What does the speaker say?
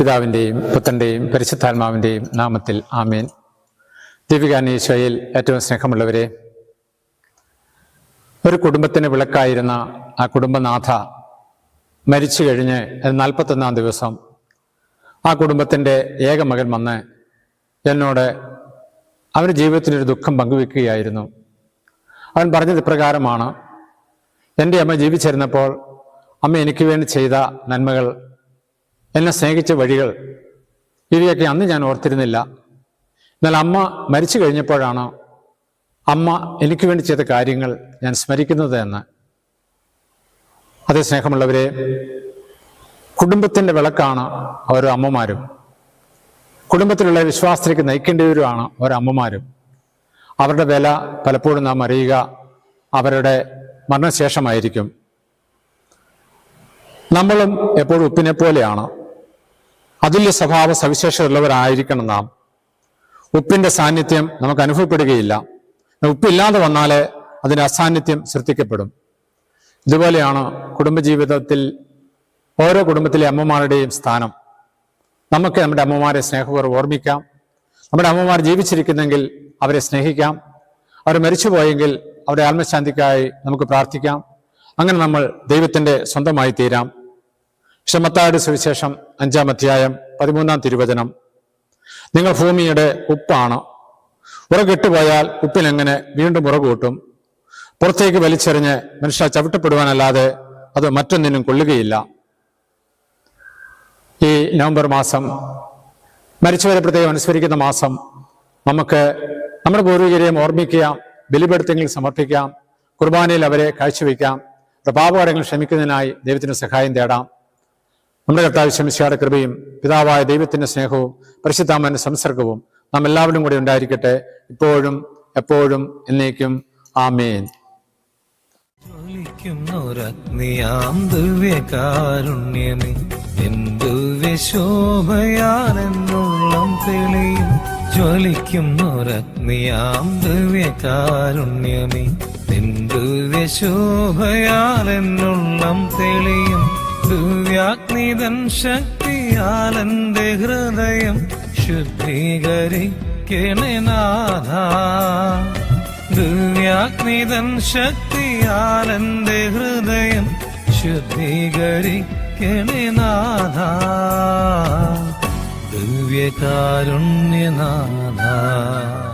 പിതാവിന്റെയും പുത്രന്റെയും പരിശുദ്ധാത്മാവിന്റെയും നാമത്തിൽ ആമേൻ. ദീപികാനീശ്വയിൽ ഏറ്റവും സ്നേഹമുള്ളവരെ ഒരു കുടുംബത്തിന് വിളക്കായിരുന്ന ആ കുടുംബനാഥ മരിച്ചു കഴിഞ്ഞ് നാൽപ്പത്തൊന്നാം ദിവസം ആ കുടുംബത്തിന്റെ ഏക മകൻ വന്ന് എന്നോട് അവന്റെ ജീവിതത്തിനൊരു ദുഃഖം പങ്കുവെക്കുകയായിരുന്നു. അവൻ പറഞ്ഞത് ഇപ്രകാരമാണ് എന്റെ അമ്മ ജീവിച്ചിരുന്നപ്പോൾ അമ്മ എനിക്ക് വേണ്ടി ചെയ്ത നന്മകൾ എന്നെ സ്നേഹിച്ച വഴികൾ. ഇവയൊക്കെ അന്ന് ഞാൻ ഓർത്തിരുന്നില്ല. എന്നാൽ അമ്മ മരിച്ചു കഴിഞ്ഞപ്പോഴാണ് അമ്മ എനിക്ക് വേണ്ടി ചെയ്ത കാര്യങ്ങൾ ഞാൻ സ്മരിക്കുന്നത് എന്ന്. അതേ സ്നേഹമുള്ളവരെ കുടുംബത്തിന്റെ വിളക്കാണ് ഓരോ അമ്മമാരും. കുടുംബത്തിലുള്ള വിശ്വാസത്തിലേക്ക് നയിക്കേണ്ടവരുമാണ് ഓരോ അമ്മമാരും. അവരുടെ വില പലപ്പോഴും നാം അറിയുക അവരുടെ മരണശേഷമായിരിക്കും. നമ്മളും എപ്പോഴും ഉപ്പിനെ പോലെയാണ് അതുല്യ സ്വഭാവ സവിശേഷതയുള്ളവരായിരിക്കണം നാം. ഉപ്പിന്റെ സാന്നിധ്യം നമുക്ക് അനുഭവപ്പെടുകയില്ല. ഉപ്പില്ലാതെ വന്നാൽ അതിന്റെ അസാന്നിധ്യം സൃഷ്ടിക്കപ്പെടും. ഇതുപോലെയാണ് കുടുംബജീവിതത്തിൽ ഓരോ കുടുംബത്തിലെ അമ്മമാരുടെയും സ്ഥാനം. നമുക്ക് നമ്മുടെ അമ്മമാരെ സ്നേഹപൂർവം ഓർമ്മിക്കാം. നമ്മുടെ അമ്മമാർ ജീവിച്ചിരിക്കുന്നെങ്കിൽ അവരെ സ്നേഹിക്കാം. അവർ മരിച്ചുപോയെങ്കിൽ അവരുടെ ആത്മശാന്തിക്കായി നമുക്ക് പ്രാർത്ഥിക്കാം. അങ്ങനെ നമ്മൾ ദൈവത്തിന്റെ സ്വന്തമായി തീരാം. ക്ഷമത്തായുടെ സുവിശേഷം അഞ്ചാം അധ്യായം പതിമൂന്നാം തിരുവചനം. നിങ്ങൾ ഭൂമിയുടെ ഉപ്പാണ്. ഉറകിട്ടുപോയാൽ ഉപ്പിനെങ്ങനെ വീണ്ടും ഉറകൂട്ടും? പുറത്തേക്ക് വലിച്ചെറിഞ്ഞ് മനുഷ്യ ചവിട്ടപ്പെടുവാനല്ലാതെ അത് മറ്റൊന്നിനും കൊള്ളുകയില്ല. ഈ നവംബർ മാസം മരിച്ചവരെ പ്രത്യേകം അനുസ്മരിക്കുന്ന മാസം നമുക്ക് നമ്മുടെ പൂർവികരെയും ഓർമ്മിക്കാം ബലിപെടുത്തെങ്കിൽ സമർപ്പിക്കാം കുർബാനയിൽ അവരെ കാഴ്ചവെക്കാം പ്രഭാവകരങ്ങൾ ക്ഷമിക്കുന്നതിനായി ദൈവത്തിന് സഹായം തേടാം. നമ്മുടെ കർത്താവ് ശമിശയുടെ കൃപയും പിതാവായ ദൈവത്തിന്റെ സ്നേഹവും പരിശുദ്ധാമന്റെ സംസർഗവും നാം എല്ലാവരും കൂടി ഉണ്ടായിരിക്കട്ടെ. ഇപ്പോഴും എപ്പോഴും എന്നേക്കും. ആമേൻ. ദിവ്യകാരുണ്യമേ എന്തു വിശോഭയാലെന്നുള്ളം തെളിയും. ജ്വലിക്കുന്നൊരഗ്നിയാം ദിവ്യകാരുണ്യമേ എന്തു വിശോഭയാലെന്നുള്ളം തെളിയും. ദിവ്യാഗ്നിതൻ ശക്തിയാലന്റെ ഹൃദയം ശുദ്ധീകരിക്കണേ നാഥ. ദിവ്യാഗ്നിതൻ ശക്തിയാൽ എന്റെ ഹൃദയം ശുദ്ധീകരിക്കണേ നാഥ. ദിവ്യകാരുണ്യനാഥ.